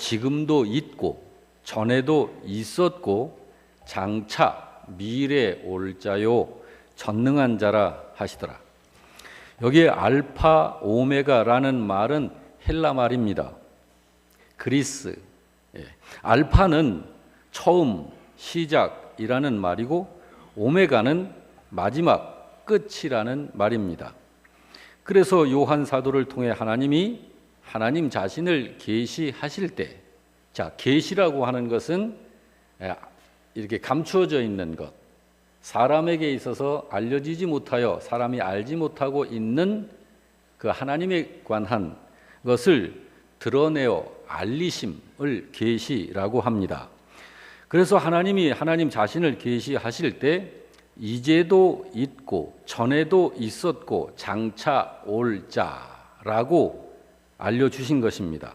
지금도 있고 전에도 있었고 장차 미래 올 자요 전능한 자라 하시더라. 여기에 알파 오메가라는 말은 헬라 말입니다. 그리스. 예. 알파는 처음, 시작이라는 말이고 오메가는 마지막, 끝이라는 말입니다. 그래서 요한 사도를 통해 하나님이 하나님 자신을 계시하실 때, 자 계시라고 하는 것은 이렇게 감추어져 있는 것, 사람에게 있어서 알려지지 못하여 사람이 알지 못하고 있는 그 하나님에 관한 것을 드러내어 알리심을 계시라고 합니다. 그래서 하나님이 하나님 자신을 계시하실 때 이제도 있고 전에도 있었고 장차 올 자라고 알려 주신 것입니다.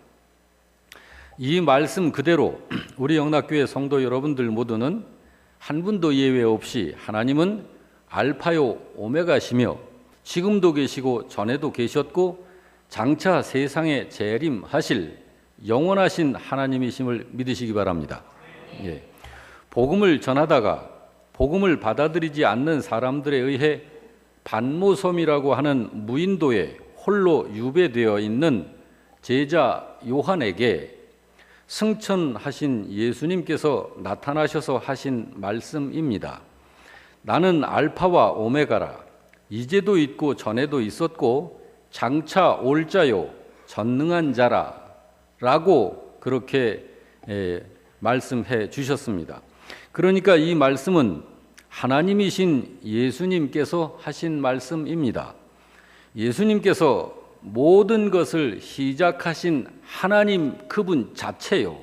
이 말씀 그대로 우리 영락교회 성도 여러분들 모두는 한 분도 예외 없이 하나님은 알파요 오메가시며 지금도 계시고 전에도 계셨고 장차 세상에 재림하실 영원하신 하나님이심을 믿으시기 바랍니다. 예. 복음을 전하다가 복음을 받아들이지 않는 사람들에 의해 반모섬이라고 하는 무인도에 홀로 유배되어 있는 제자 요한에게 승천하신 예수님께서 나타나셔서 하신 말씀입니다. 나는 알파와 오메가라. 이제도 있고 전에도 있었고 장차 올 자요 전능한 자라. 라고 그렇게 말씀해 주셨습니다. 그러니까 이 말씀은 하나님이신 예수님께서 하신 말씀입니다. 예수님께서 모든 것을 시작하신 하나님 그분 자체요.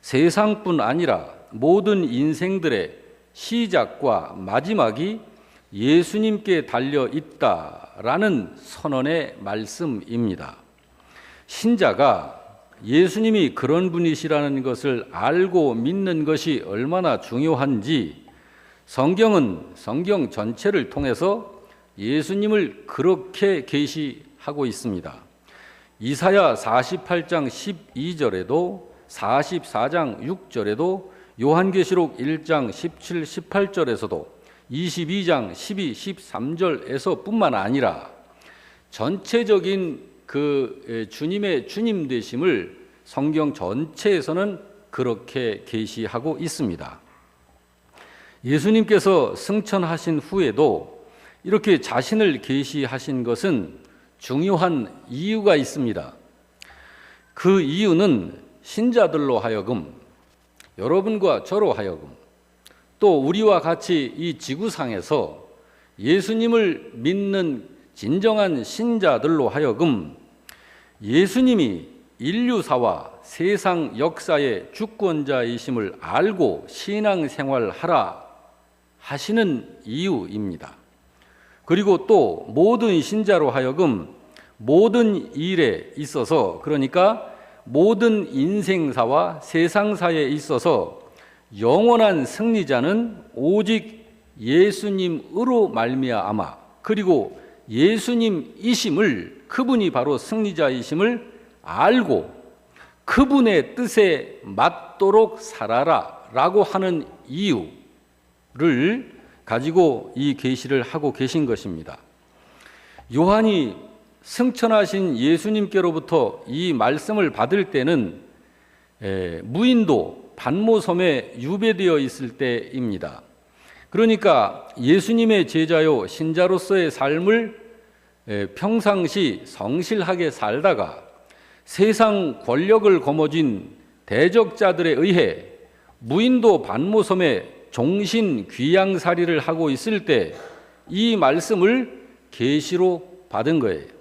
세상뿐 아니라 모든 인생들의 시작과 마지막이 예수님께 달려 있다라는 선언의 말씀입니다. 신자가 예수님이 그런 분이시라는 것을 알고 믿는 것이 얼마나 중요한지 성경은 성경 전체를 통해서 예수님을 그렇게 계시 하고 있습니다. 이사야 48장 12절에도 44장 6절에도 요한계시록 1장 17, 18절에서도 22장 12, 13절에서 뿐만 아니라 전체적인 그 주님의 주님 되심을 성경 전체에서는 그렇게 계시하고 있습니다. 예수님께서 승천하신 후에도 이렇게 자신을 계시하신 것은 중요한 이유가 있습니다. 그 이유는 신자들로 하여금 여러분과 저로 하여금 또 우리와 같이 이 지구상에서 예수님을 믿는 진정한 신자들로 하여금 예수님이 인류사와 세상 역사의 주권자이심을 알고 신앙생활하라 하시는 이유입니다. 그리고 또 모든 신자로 하여금 모든 일에 있어서 그러니까 모든 인생사와 세상사에 있어서 영원한 승리자는 오직 예수님으로 말미암아 그리고 예수님이심을 그분이 바로 승리자이심을 알고 그분의 뜻에 맞도록 살아라라고 하는 이유를 가지고 이 계시를 하고 계신 것입니다. 요한이 승천하신 예수님께로부터 이 말씀을 받을 때는 무인도 반모섬에 유배되어 있을 때입니다. 그러니까 예수님의 제자요 신자로서의 삶을 평상시 성실하게 살다가 세상 권력을 거머쥔 대적자들에 의해 무인도 반모섬에 종신 귀양살이를 하고 있을 때 이 말씀을 계시로 받은 거예요.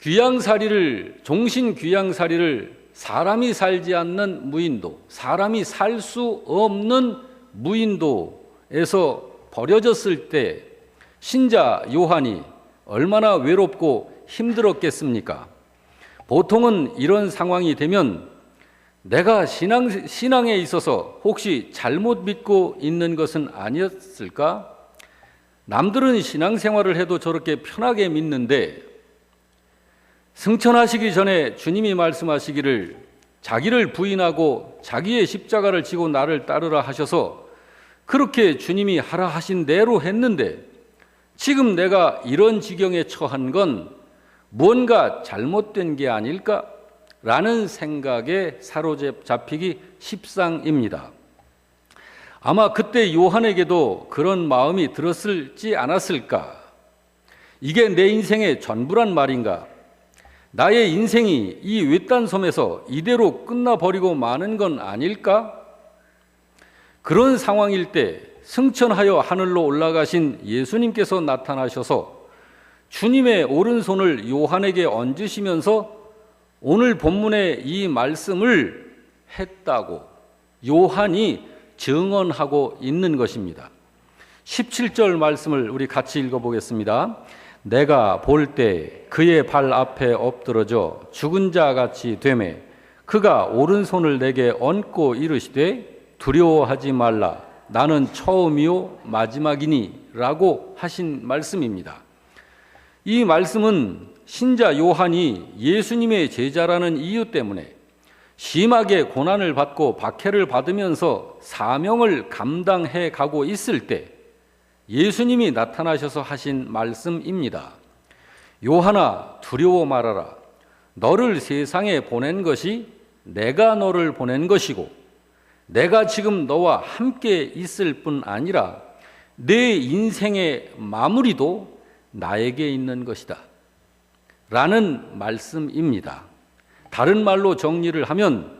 귀양살이를 종신 귀양살이를 사람이 살지 않는 무인도, 사람이 살 수 없는 무인도에서 버려졌을 때 신자 요한이 얼마나 외롭고 힘들었겠습니까? 보통은 이런 상황이 되면 내가 신앙, 신앙에 있어서 혹시 잘못 믿고 있는 것은 아니었을까? 남들은 신앙생활을 해도 저렇게 편하게 믿는데 승천하시기 전에 주님이 말씀하시기를 자기를 부인하고 자기의 십자가를 지고 나를 따르라 하셔서 그렇게 주님이 하라 하신 대로 했는데 지금 내가 이런 지경에 처한 건 무언가 잘못된 게 아닐까? 라는 생각에 사로잡히기 십상입니다. 아마 그때 요한에게도 그런 마음이 들었을지 않았을까? 이게 내 인생의 전부란 말인가? 나의 인생이 이 외딴 섬에서 이대로 끝나버리고 마는 건 아닐까? 그런 상황일 때 승천하여 하늘로 올라가신 예수님께서 나타나셔서 주님의 오른손을 요한에게 얹으시면서 오늘 본문의 이 말씀을 했다고 요한이 증언하고 있는 것입니다. 17절 말씀을 우리 같이 읽어보겠습니다. 내가 볼 때 그의 발 앞에 엎드러져 죽은 자 같이 되매 그가 오른손을 내게 얹고 이르시되 두려워하지 말라 나는 처음이요 마지막이니라고 하신 말씀입니다. 이 말씀은 신자 요한이 예수님의 제자라는 이유 때문에 심하게 고난을 받고 박해를 받으면서 사명을 감당해 가고 있을 때 예수님이 나타나셔서 하신 말씀입니다. 요한아, 두려워 말아라. 너를 세상에 보낸 것이 내가 너를 보낸 것이고, 내가 지금 너와 함께 있을 뿐 아니라 내 인생의 마무리도 나에게 있는 것이다. 라는 말씀입니다. 다른 말로 정리를 하면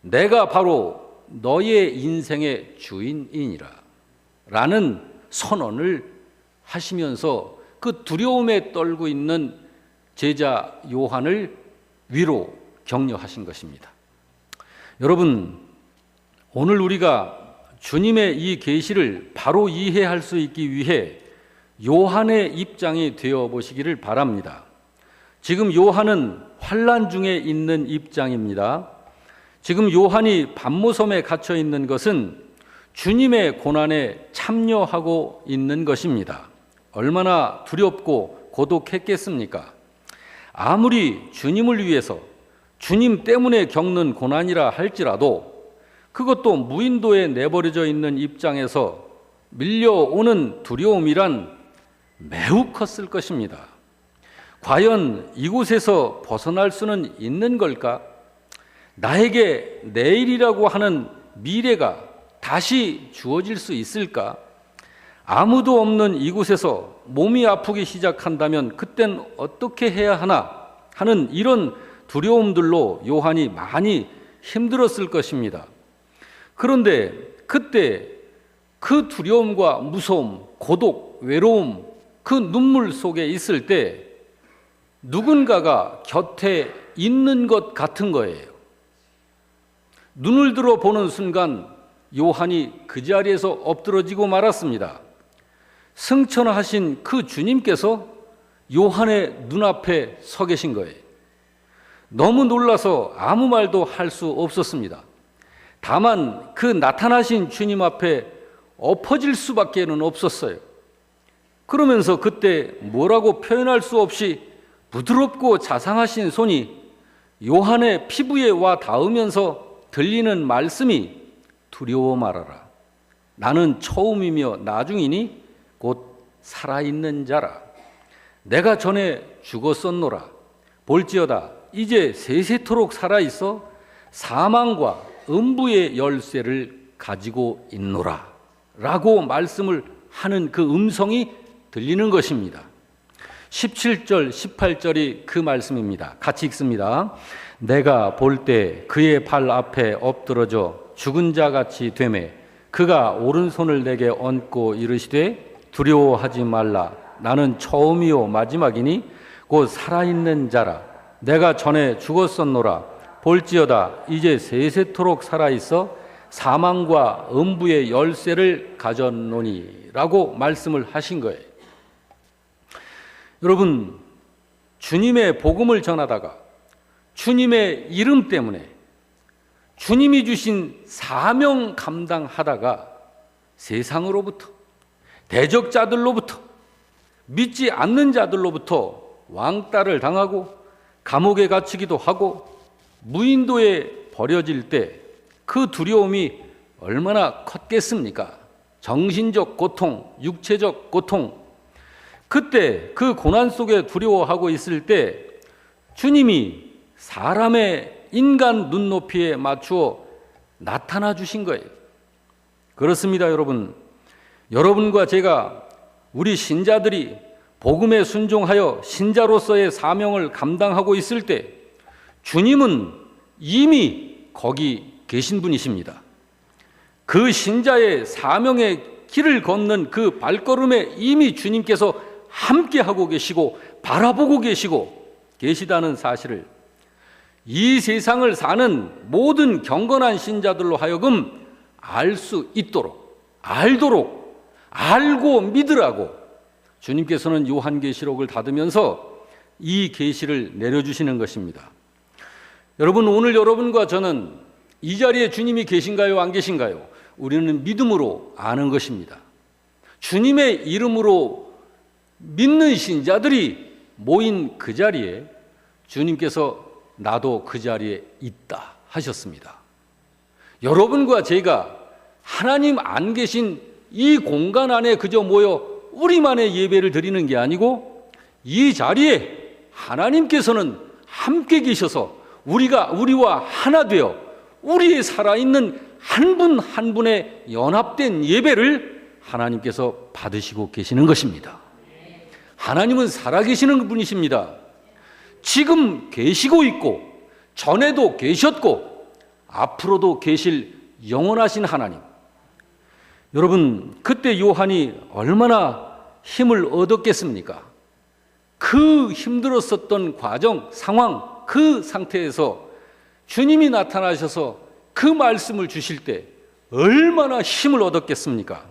내가 바로 너의 인생의 주인이니라. 라는 선언을 하시면서 그 두려움에 떨고 있는 제자 요한을 위로 격려하신 것입니다. 여러분, 오늘 우리가 주님의 이 계시를 바로 이해할 수 있기 위해 요한의 입장이 되어 보시기를 바랍니다. 지금 요한은 환란 중에 있는 입장입니다. 지금 요한이 반모섬에 갇혀 있는 것은 주님의 고난에 참여하고 있는 것입니다. 얼마나 두렵고 고독했겠습니까? 아무리 주님을 위해서 주님 때문에 겪는 고난이라 할지라도 그것도 무인도에 내버려져 있는 입장에서 밀려오는 두려움이란 매우 컸을 것입니다. 과연 이곳에서 벗어날 수는 있는 걸까? 나에게 내일이라고 하는 미래가 다시 주어질 수 있을까? 아무도 없는 이곳에서 몸이 아프기 시작한다면 그땐 어떻게 해야 하나 하는 이런 두려움들로 요한이 많이 힘들었을 것입니다. 그런데 그때 그 두려움과 무서움, 고독, 외로움, 그 눈물 속에 있을 때 누군가가 곁에 있는 것 같은 거예요. 눈을 들어 보는 순간 요한이 그 자리에서 엎드러지고 말았습니다. 승천하신 그 주님께서 요한의 눈앞에 서 계신 거예요. 너무 놀라서 아무 말도 할 수 없었습니다. 다만 그 나타나신 주님 앞에 엎어질 수밖에는 없었어요. 그러면서 그때 뭐라고 표현할 수 없이 부드럽고 자상하신 손이 요한의 피부에 와 닿으면서 들리는 말씀이 두려워 말아라. 나는 처음이며 나중이니 곧 살아있는 자라. 내가 전에 죽었었노라. 볼지어다. 이제 세세토록 살아있어 사망과 음부의 열쇠를 가지고 있노라. 라고 말씀을 하는 그 음성이 들리는 것입니다. 17절, 18절이 그 말씀입니다. 같이 읽습니다. 내가 볼 때 그의 발 앞에 엎드러져 죽은 자 같이 되매 그가 오른손을 내게 얹고 이르시되 두려워하지 말라. 나는 처음이요 마지막이니 곧 살아있는 자라. 내가 전에 죽었었노라. 볼지어다. 이제 세세토록 살아있어 사망과 음부의 열쇠를 가졌노니라고 말씀을 하신 거예요. 여러분 주님의 복음을 전하다가 주님의 이름 때문에 주님이 주신 사명 감당하다가 세상으로부터 대적자들로부터 믿지 않는 자들로부터 왕따를 당하고 감옥에 갇히기도 하고 무인도에 버려질 때 그 두려움이 얼마나 컸겠습니까? 정신적 고통, 육체적 고통. 그때 그 고난 속에 두려워하고 있을 때 주님이 사람의 인간 눈높이에 맞추어 나타나 주신 거예요. 그렇습니다, 여러분. 여러분과 제가 우리 신자들이 복음에 순종하여 신자로서의 사명을 감당하고 있을 때 주님은 이미 거기 계신 분이십니다. 그 신자의 사명의 길을 걷는 그 발걸음에 이미 주님께서 함께 하고 계시고 바라보고 계시고 계시다는 사실을 이 세상을 사는 모든 경건한 신자들로 하여금 알 수 있도록 알도록 알고 믿으라고 주님께서는 요한계시록을 닫으면서 이 계시를 내려주시는 것입니다. 여러분 오늘 여러분과 저는 이 자리에 주님이 계신가요 안 계신가요? 우리는 믿음으로 아는 것입니다. 주님의 이름으로 믿는 신자들이 모인 그 자리에 주님께서 나도 그 자리에 있다 하셨습니다. 여러분과 제가 하나님 안 계신 이 공간 안에 그저 모여 우리만의 예배를 드리는 게 아니고 이 자리에 하나님께서는 함께 계셔서 우리가 우리와 하나 되어 우리의 살아있는 한 분한 분의 연합된 예배를 하나님께서 받으시고 계시는 것입니다. 하나님은 살아계시는 분이십니다. 지금 계시고 있고 전에도 계셨고 앞으로도 계실 영원하신 하나님. 여러분, 그때 요한이 얼마나 힘을 얻었겠습니까? 그 힘들었었던 과정, 상황, 그 상태에서 주님이 나타나셔서 그 말씀을 주실 때 얼마나 힘을 얻었겠습니까?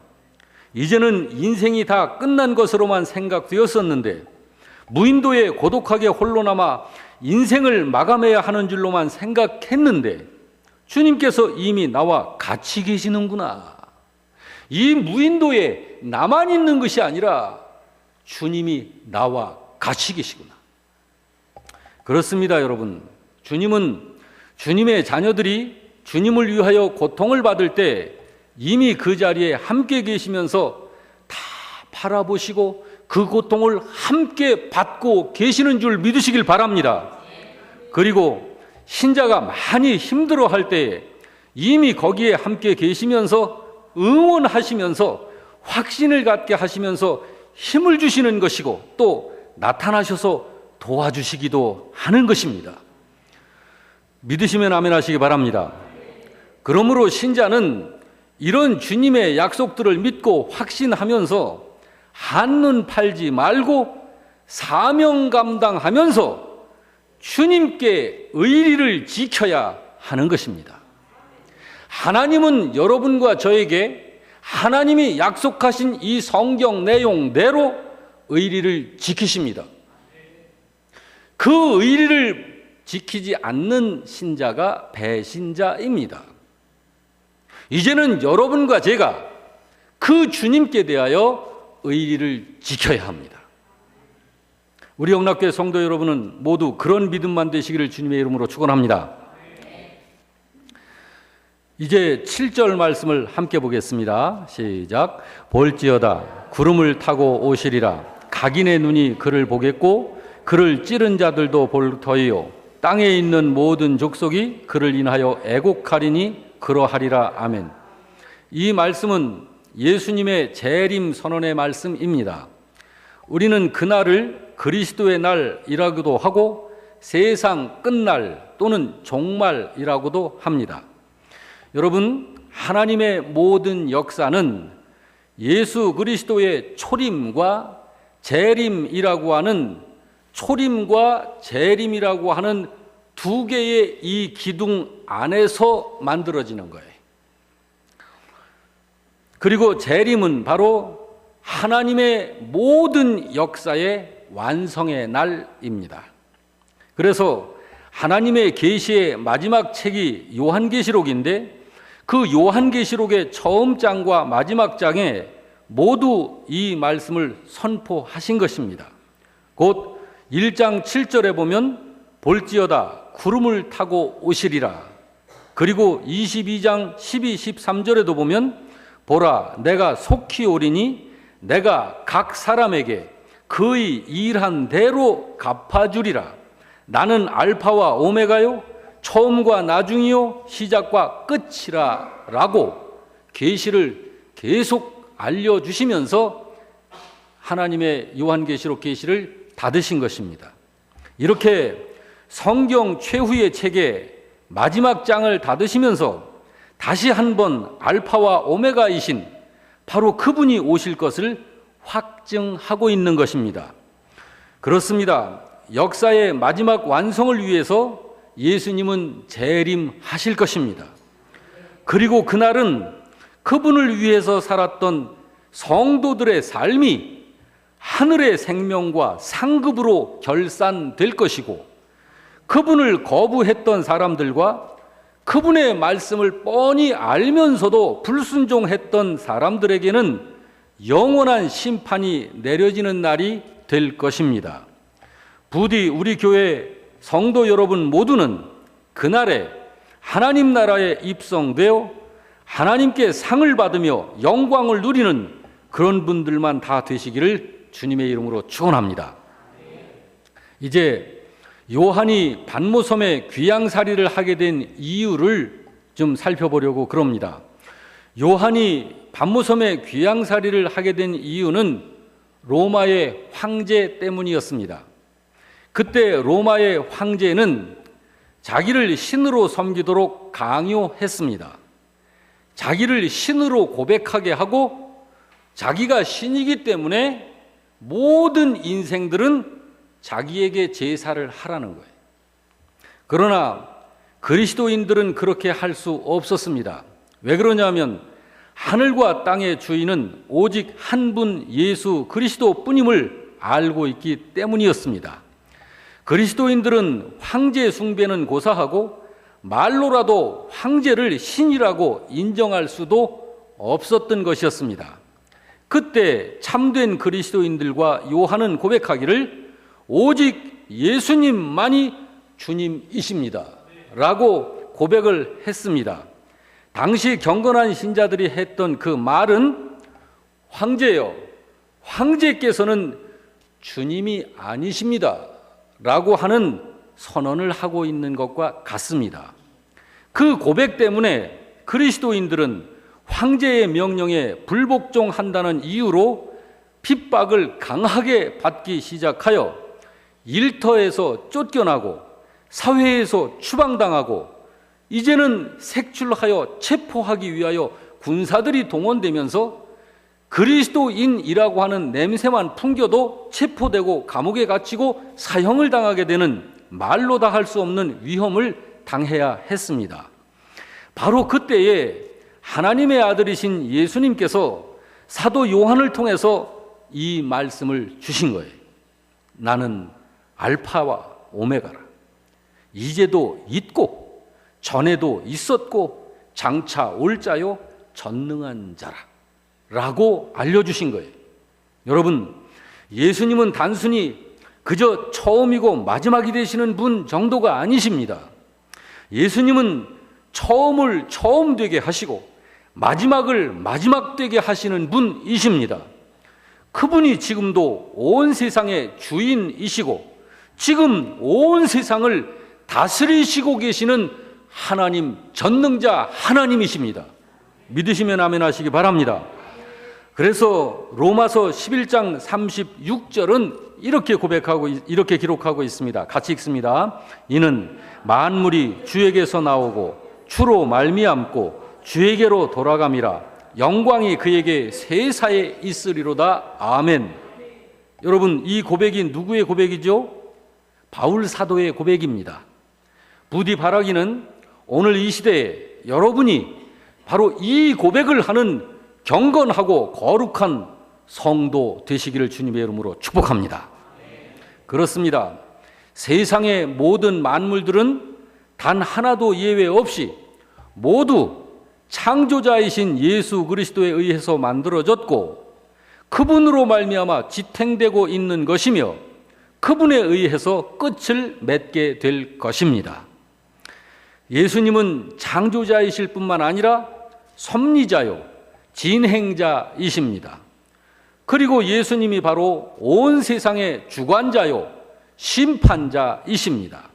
이제는 인생이 다 끝난 것으로만 생각되었었는데 무인도에 고독하게 홀로 남아 인생을 마감해야 하는 줄로만 생각했는데 주님께서 이미 나와 같이 계시는구나. 이 무인도에 나만 있는 것이 아니라 주님이 나와 같이 계시구나. 그렇습니다, 여러분. 주님은 주님의 자녀들이 주님을 위하여 고통을 받을 때 이미 그 자리에 함께 계시면서 다 바라보시고 그 고통을 함께 받고 계시는 줄 믿으시길 바랍니다. 그리고 신자가 많이 힘들어 할 때에 이미 거기에 함께 계시면서 응원하시면서 확신을 갖게 하시면서 힘을 주시는 것이고 또 나타나셔서 도와주시기도 하는 것입니다. 믿으시면 아멘 하시기 바랍니다. 그러므로 신자는 이런 주님의 약속들을 믿고 확신하면서 한눈 팔지 말고 사명 감당하면서 주님께 의리를 지켜야 하는 것입니다. 하나님은 여러분과 저에게 하나님이 약속하신 이 성경 내용대로 의리를 지키십니다. 그 의리를 지키지 않는 신자가 배신자입니다. 이제는 여러분과 제가 그 주님께 대하여 의리를 지켜야 합니다. 우리 영락교회 성도 여러분은 모두 그런 믿음만 되시기를 주님의 이름으로 축원합니다. 이제 7절 말씀을 함께 보겠습니다. 시작. 볼지어다 구름을 타고 오시리라 각인의 눈이 그를 보겠고 그를 찌른 자들도 볼 터이요 땅에 있는 모든 족속이 그를 인하여 애곡하리니 그러하리라 아멘. 이 말씀은 예수님의 재림 선언의 말씀입니다. 우리는 그날을 그리스도의 날이라고도 하고 세상 끝날 또는 종말이라고도 합니다. 여러분, 하나님의 모든 역사는 예수 그리스도의 초림과 재림이라고 하는 초림과 재림이라고 하는 두 개의 이 기둥 안에서 만들어지는 거예요. 그리고 재림은 바로 하나님의 모든 역사의 완성의 날입니다. 그래서 하나님의 계시의 마지막 책이 요한계시록인데 그 요한계시록의 처음 장과 마지막 장에 모두 이 말씀을 선포하신 것입니다. 곧 1장 7절에 보면 볼지어다 구름을 타고 오시리라. 그리고 22장 12, 13절에도 보면 보라 내가 속히 오리니 내가 각 사람에게 그의 일한 대로 갚아주리라. 나는 알파와 오메가요 처음과 나중이요 시작과 끝이라 라고 계시를 계속 알려 주시면서 하나님의 요한계시록 계시를 닫으신 것입니다. 이렇게 성경 최후의 책의 마지막 장을 닫으시면서 다시 한번 알파와 오메가이신 바로 그분이 오실 것을 확증하고 있는 것입니다. 그렇습니다. 역사의 마지막 완성을 위해서 예수님은 재림하실 것입니다. 그리고 그날은 그분을 위해서 살았던 성도들의 삶이 하늘의 생명과 상급으로 결산될 것이고 그분을 거부했던 사람들과 그분의 말씀을 뻔히 알면서도 불순종했던 사람들에게는 영원한 심판이 내려지는 날이 될 것입니다. 부디 우리 교회 성도 여러분 모두는 그날에 하나님 나라에 입성되어 하나님께 상을 받으며 영광을 누리는 그런 분들만 다 되시기를 주님의 이름으로 축원합니다. 이제 요한이 반모섬에 귀양살이를 하게 된 이유를 좀 살펴보려고 그럽니다. 요한이 반모섬에 귀양살이를 하게 된 이유는 로마의 황제 때문이었습니다. 그때 로마의 황제는 자기를 신으로 섬기도록 강요했습니다. 자기를 신으로 고백하게 하고 자기가 신이기 때문에 모든 인생들은 자기에게 제사를 하라는 거예요. 그러나 그리스도인들은 그렇게 할 수 없었습니다. 왜 그러냐면 하늘과 땅의 주인은 오직 한 분 예수 그리스도 뿐임을 알고 있기 때문이었습니다. 그리스도인들은 황제 숭배는 고사하고 말로라도 황제를 신이라고 인정할 수도 없었던 것이었습니다. 그때 참된 그리스도인들과 요한은 고백하기를 오직 예수님만이 주님이십니다. 라고 고백을 했습니다. 당시 경건한 신자들이 했던 그 말은 황제여, 황제께서는 주님이 아니십니다. 라고 하는 선언을 하고 있는 것과 같습니다. 그 고백 때문에 그리스도인들은 황제의 명령에 불복종한다는 이유로 핍박을 강하게 받기 시작하여 일터에서 쫓겨나고 사회에서 추방당하고 이제는 색출하여 체포하기 위하여 군사들이 동원되면서 그리스도인이라고 하는 냄새만 풍겨도 체포되고 감옥에 갇히고 사형을 당하게 되는 말로 다 할 수 없는 위험을 당해야 했습니다. 바로 그때에 하나님의 아들이신 예수님께서 사도 요한을 통해서 이 말씀을 주신 거예요. 나는 알파와 오메가라. 이제도 있고 전에도 있었고 장차 올 자요 전능한 자라. 라고 알려 주신 거예요. 여러분, 예수님은 단순히 그저 처음이고 마지막이 되시는 분 정도가 아니십니다. 예수님은 처음을 처음 되게 하시고 마지막을 마지막 되게 하시는 분이십니다. 그분이 지금도 온 세상의 주인이시고 지금 온 세상을 다스리시고 계시는 하나님 전능자 하나님이십니다. 믿으시면 아멘 하시기 바랍니다. 그래서 로마서 11장 36절은 이렇게 고백하고 이렇게 기록하고 있습니다. 같이 읽습니다. 이는 만물이 주에게서 나오고 주로 말미암고 주에게로 돌아감이라 영광이 그에게 세사에 있으리로다. 아멘. 여러분 이 고백이 누구의 고백이죠? 바울 사도의 고백입니다. 부디 바라기는 오늘 이 시대에 여러분이 바로 이 고백을 하는 경건하고 거룩한 성도 되시기를 주님의 이름으로 축복합니다. 그렇습니다. 세상의 모든 만물들은 단 하나도 예외 없이 모두 창조자이신 예수 그리스도에 의해서 만들어졌고 그분으로 말미암아 지탱되고 있는 것이며 그분에 의해서 끝을 맺게 될 것입니다. 예수님은 창조자이실 뿐만 아니라 섭리자요, 진행자이십니다. 그리고 예수님이 바로 온 세상의 주관자요, 심판자이십니다.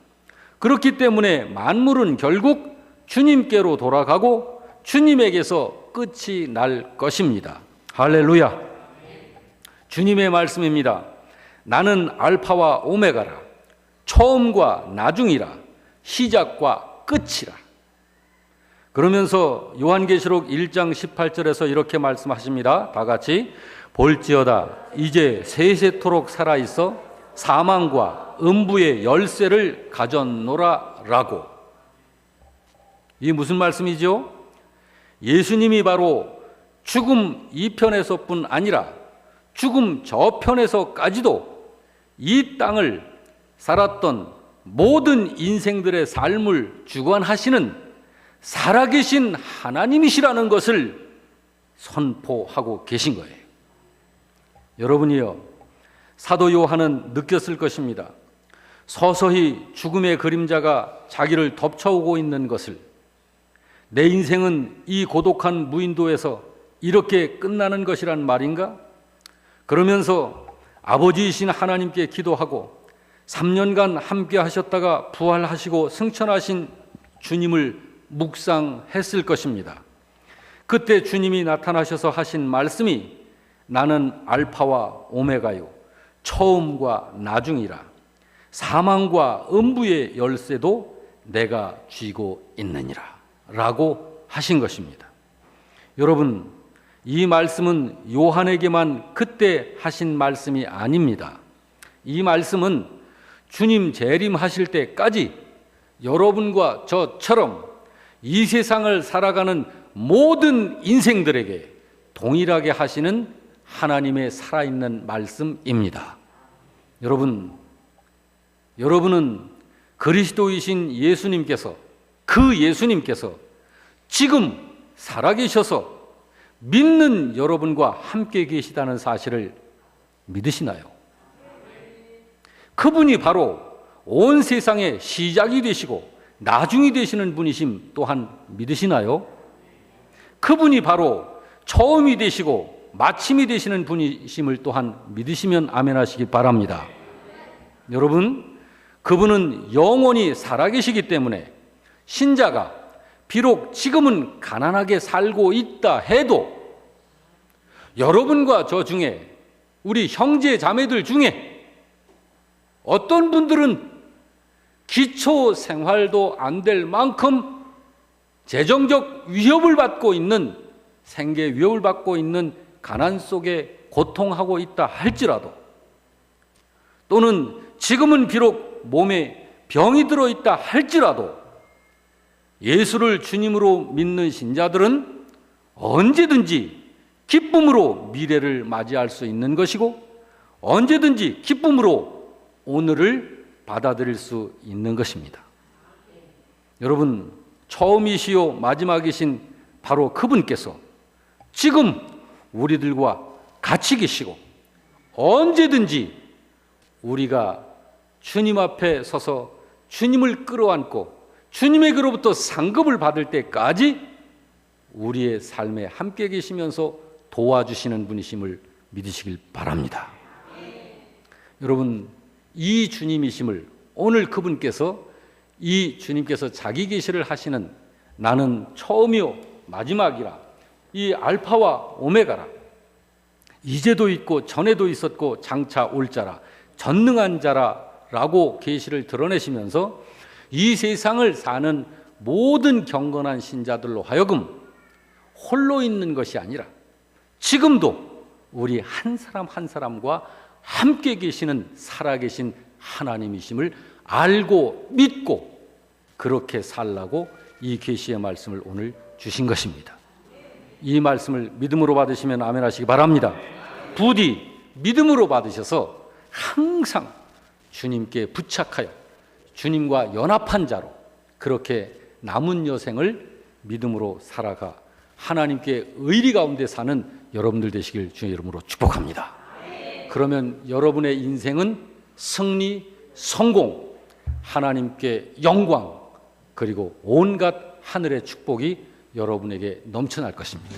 그렇기 때문에 만물은 결국 주님께로 돌아가고 주님에게서 끝이 날 것입니다. 할렐루야. 주님의 말씀입니다. 나는 알파와 오메가라. 처음과 나중이라. 시작과 끝이라. 그러면서 요한계시록 1장 18절에서 이렇게 말씀하십니다. 다 같이 볼지어다 이제 세세토록 살아 있어 사망과 음부의 열쇠를 가졌노라라고. 이 무슨 말씀이죠? 예수님이 바로 죽음 이편에서뿐 아니라 죽음 저편에서까지도 이 땅을 살았던 모든 인생들의 삶을 주관하시는 살아계신 하나님이시라는 것을 선포하고 계신 거예요. 여러분이요, 사도 요한은 느꼈을 것입니다. 서서히 죽음의 그림자가 자기를 덮쳐오고 있는 것을 내 인생은 이 고독한 무인도에서 이렇게 끝나는 것이란 말인가? 그러면서 아버지이신 하나님께 기도하고 3년간 함께 하셨다가 부활하시고 승천하신 주님을 묵상했을 것입니다. 그때 주님이 나타나셔서 하신 말씀이 나는 알파와 오메가요. 처음과 나중이라. 사망과 음부의 열쇠도 내가 쥐고 있느니라. 라고 하신 것입니다. 여러분, 이 말씀은 요한에게만 그때 하신 말씀이 아닙니다. 이 말씀은 주님 재림하실 때까지 여러분과 저처럼 이 세상을 살아가는 모든 인생들에게 동일하게 하시는 하나님의 살아있는 말씀입니다. 여러분, 여러분은 그리스도이신 예수님께서 그 예수님께서 지금 살아계셔서 믿는 여러분과 함께 계시다는 사실을 믿으시나요? 그분이 바로 온 세상의 시작이 되시고 나중이 되시는 분이심 또한 믿으시나요? 그분이 바로 처음이 되시고 마침이 되시는 분이심을 또한 믿으시면 아멘하시기 바랍니다. 여러분, 그분은 영원히 살아계시기 때문에 신자가 비록 지금은 가난하게 살고 있다 해도 여러분과 저 중에 우리 형제 자매들 중에 어떤 분들은 기초 생활도 안 될 만큼 재정적 위협을 받고 있는 생계 위협을 받고 있는 가난 속에 고통하고 있다 할지라도 또는 지금은 비록 몸에 병이 들어 있다 할지라도 예수를 주님으로 믿는 신자들은 언제든지 기쁨으로 미래를 맞이할 수 있는 것이고 언제든지 기쁨으로 오늘을 받아들일 수 있는 것입니다. 여러분, 처음이시요 마지막이신 바로 그분께서 지금 우리들과 같이 계시고 언제든지 우리가 주님 앞에 서서 주님을 끌어안고 주님의 그로부터 상급을 받을 때까지 우리의 삶에 함께 계시면서 도와주시는 분이심을 믿으시길 바랍니다. 여러분, 이 주님이심을 오늘 그분께서 이 주님께서 자기 계시를 하시는 나는 처음이요 마지막이라 이 알파와 오메가라 이제도 있고 전에도 있었고 장차 올 자라 전능한 자라라고 계시를 드러내시면서 이 세상을 사는 모든 경건한 신자들로 하여금 홀로 있는 것이 아니라 지금도 우리 한 사람 한 사람과 함께 계시는 살아계신 하나님이심을 알고 믿고 그렇게 살라고 이 계시의 말씀을 오늘 주신 것입니다. 이 말씀을 믿음으로 받으시면 아멘 하시기 바랍니다. 부디 믿음으로 받으셔서 항상 주님께 부착하여 주님과 연합한 자로 그렇게 남은 여생을 믿음으로 살아가 하나님께 의리 가운데 사는 여러분들 되시길 주의 이름으로 축복합니다. 그러면 여러분의 인생은 승리, 성공, 하나님께 영광, 그리고 온갖 하늘의 축복이 여러분에게 넘쳐날 것입니다.